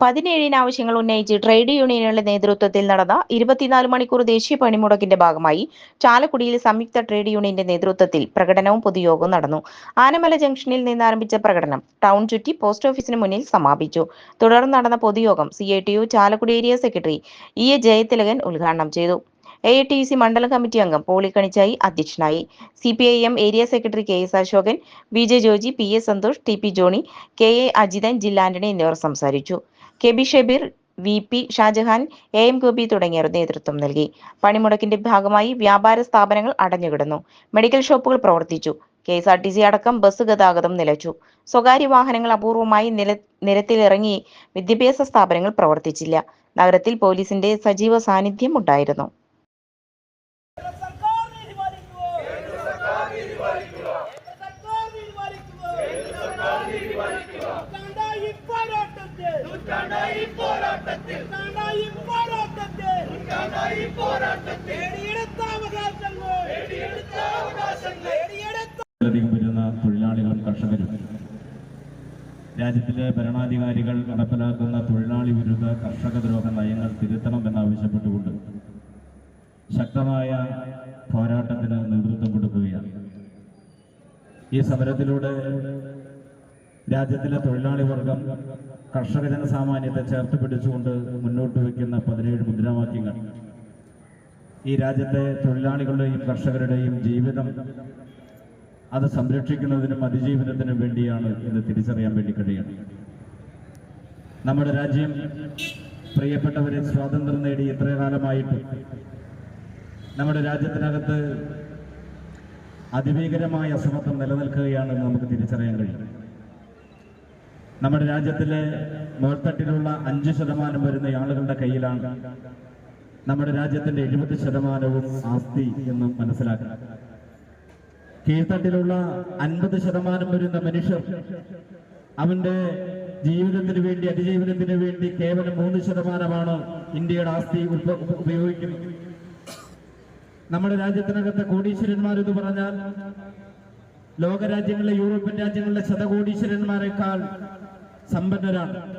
പതിനേഴിന് ആവശ്യങ്ങൾ ഉന്നയിച്ച് ട്രേഡ് യൂണിയനുകളുടെ നേതൃത്വത്തിൽ നടന്ന ഇരുപത്തിനാല് മണിക്കൂർ ദേശീയ പണിമുടക്കിന്റെ ഭാഗമായി ചാലക്കുടിയിൽ സംയുക്ത ട്രേഡ് യൂണിയന്റെ നേതൃത്വത്തിൽ പ്രകടനവും പൊതുയോഗവും നടന്നു. ആനമല ജംഗ്ഷനിൽ നിന്ന് ആരംഭിച്ച പ്രകടനം ടൗൺ ചുറ്റി പോസ്റ്റ് ഓഫീസിന് മുന്നിൽ സമാപിച്ചു. തുടർന്ന് നടന്ന പൊതുയോഗം C I T U Chalakudy area secretary E A Jayathilakan ഉദ്ഘാടനം ചെയ്തു. എ ടി സി മണ്ഡലം കമ്മിറ്റി അംഗം പോളിക്കണിച്ചായി അധ്യക്ഷനായി. C P I M area secretary K S Ashokan V J Joji P A Santhosh T P Johny K A Ajithan ജില്ലാ ആന്റണി എന്നിവർ സംസാരിച്ചു. K B Shabeer V P Shajahan A M Gopi തുടങ്ങിയവർ നേതൃത്വം നൽകി. പണിമുടക്കിന്റെ ഭാഗമായി വ്യാപാര സ്ഥാപനങ്ങൾ അടഞ്ഞുകിടന്നു. മെഡിക്കൽ ഷോപ്പുകൾ പ്രവർത്തിച്ചു. K S R T C അടക്കം ബസ് ഗതാഗതം നിലച്ചു. സ്വകാര്യ വാഹനങ്ങൾ അപൂർവമായി നില നിരത്തിലിറങ്ങി വിദ്യാഭ്യാസ സ്ഥാപനങ്ങൾ പ്രവർത്തിച്ചില്ല. നഗരത്തിൽ പോലീസിന്റെ സജീവ സാന്നിധ്യം ഉണ്ടായിരുന്നു. ലധികം വരുന്ന തൊഴിലാളികളും കർഷകരും. രാജ്യത്തിലെ ഭരണാധികാരികൾ നടപ്പിലാക്കുന്ന തൊഴിലാളി വിരുദ്ധ കർഷക ദ്രോഹ നയങ്ങൾ തിരുത്തണമെന്നാവശ്യപ്പെട്ടുകൊണ്ട് ശക്തമായ പോരാട്ടത്തിന് നേതൃത്വം കൊടുക്കുകയാണ്. ഈ സമരത്തിലൂടെ രാജ്യത്തിലെ തൊഴിലാളി വർഗം കർഷക ജനസാമാന്യത്തെ ചേർത്ത് പിടിച്ചുകൊണ്ട് മുന്നോട്ട് വയ്ക്കുന്ന പതിനേഴ് മുദ്രാവാക്യങ്ങൾ. ഈ രാജ്യത്തെ തൊഴിലാളികളുടെയും കർഷകരുടെയും ജീവിതം അത് സംരക്ഷിക്കുന്നതിനും അതിജീവനത്തിനും വേണ്ടിയാണ് ഇത് തിരിച്ചറിയാൻ വേണ്ടി കഴിയണം. നമ്മുടെ രാജ്യം പ്രിയപ്പെട്ടവരെ സ്വാതന്ത്ര്യം നേടി ഇത്ര കാലമായിട്ട് നമ്മുടെ രാജ്യത്തിനകത്ത് അതിഭീകരമായ അസമത്വം നിലനിൽക്കുകയാണെന്ന് നമുക്ക് തിരിച്ചറിയാൻ കഴിയും. നമ്മുടെ രാജ്യത്തിലെ മേൽത്തട്ടിലുള്ള അഞ്ച് ശതമാനം വരുന്ന ആളുകളുടെ കയ്യിലാണ് നമ്മുടെ രാജ്യത്തിന്റെ എഴുപത് ശതമാനവും ആസ്തി എന്ന് മനസ്സിലാക്കണം. കീഴ്ത്തട്ടിലുള്ള അൻപത് ശതമാനം വരുന്ന മനുഷ്യർ അവന്റെ ജീവിതത്തിന് വേണ്ടി അതിജീവനത്തിന് വേണ്ടി കേവലം മൂന്ന് ശതമാനമാണ് ഇന്ത്യയുടെ ആസ്തി ഉപയോഗിക്കുന്നത്. നമ്മുടെ രാജ്യത്തിനകത്തെ കോടീശ്വരന്മാരെന്ന് പറഞ്ഞാൽ ലോകരാജ്യങ്ങളിലെ യൂറോപ്യൻ രാജ്യങ്ങളിലെ ശതകോടീശ്വരന്മാരെക്കാൾ സമ്പന്നരാണ്.